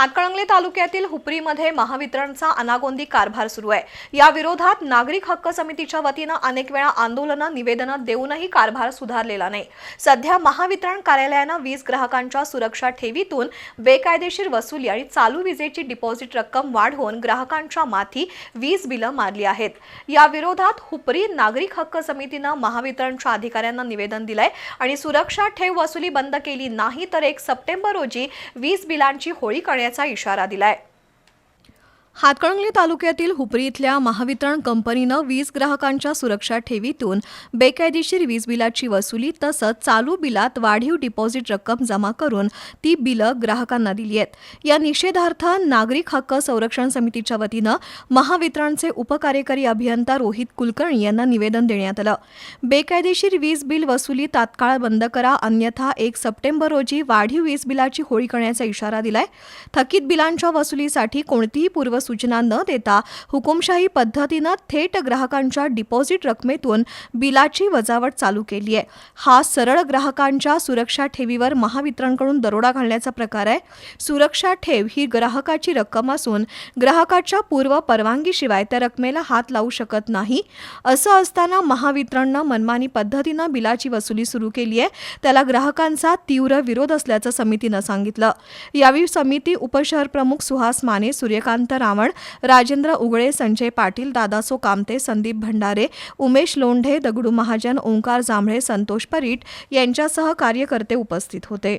हातकणंगले तालुक्यातील हुपरीमध्ये महावितरणचा अनागोंदी कारभार सुरू आहे. या विरोधात नागरिक हक्क समितीच्या वतीनं अनेक वेळा आंदोलनं निवेदनं देऊनही कारभार सुधारलेला नाही. सध्या महावितरण कार्यालयानं वीज ग्राहकांच्या सुरक्षा ठेवीतून बेकायदेशीर वसुली आणि चालू विजेची डिपॉझिट रक्कम वाढवून ग्राहकांच्या माथी वीज बिलं मारली आहेत. या विरोधात हुपरी नागरिक हक्क समितीनं महावितरणच्या अधिकाऱ्यांना निवेदन दिलंय आणि सुरक्षा ठेव वसुली बंद केली नाही तर एक सप्टेंबर रोजी वीज बिलांची होळी करण्याचा इशारा दिलाय. हातकणंगले तालुक्यातील हुपरी इथल्या महावितरण कंपनीनं वीज ग्राहकांच्या सुरक्षा ठेवीतून बेकायदेशीर वीज बिलाची वसुली तसंच चालू बिलात वाढीव डिपॉझिट रक्कम जमा करून ती बिलं ग्राहकांना दिली आहेत. या निषेधार्थ नागरिक हक्क संरक्षण समितीच्या वतीनं महावितरणचे उपकार्यकारी अभियंता रोहित कुलकर्णी यांना निवेदन देण्यात आलं. बेकायदेशीर वीज बिल वसुली तात्काळ बंद करा अन्यथा एक सप्टेंबर रोजी वाढीव वीज बिलाची होळी करण्याचा इशारा दिलाय. थकीत बिलांच्या वसुलीसाठी कोणतीही पूर्व सूचना न देता हुकुमशाही पद्धतीनं थेट ग्राहकांच्या डिपॉझिट रकमेतून बिलाची वजावट चालू केली आहे. हा सरळ ग्राहकांच्या सुरक्षा ठेवीवर महावितरणकडून दरोडा घालण्याचा प्रकार आहे. सुरक्षा ठेव ही ग्राहकाची रक्कम असून ग्राहकाच्या पूर्व परवानगीशिवाय त्या रकमेला हात लावू शकत नाही. असं असताना महावितरणनं मनमानी पद्धतीनं बिलाची वसुली सुरू केली आहे. त्याला ग्राहकांचा तीव्र विरोध असल्याचं समितीनं सांगितलं. यावेळी समिती उपशहर प्रमुख सुहास माने सूर्यकांत रावण राजेंद्र उगळे संजय पाटील दादासो कामते संदीप भंडारे उमेश लोंढे दगडू महाजन ओंकार जांभळे संतोष परीट यांच्यासह कार्यकर्ते उपस्थित होते.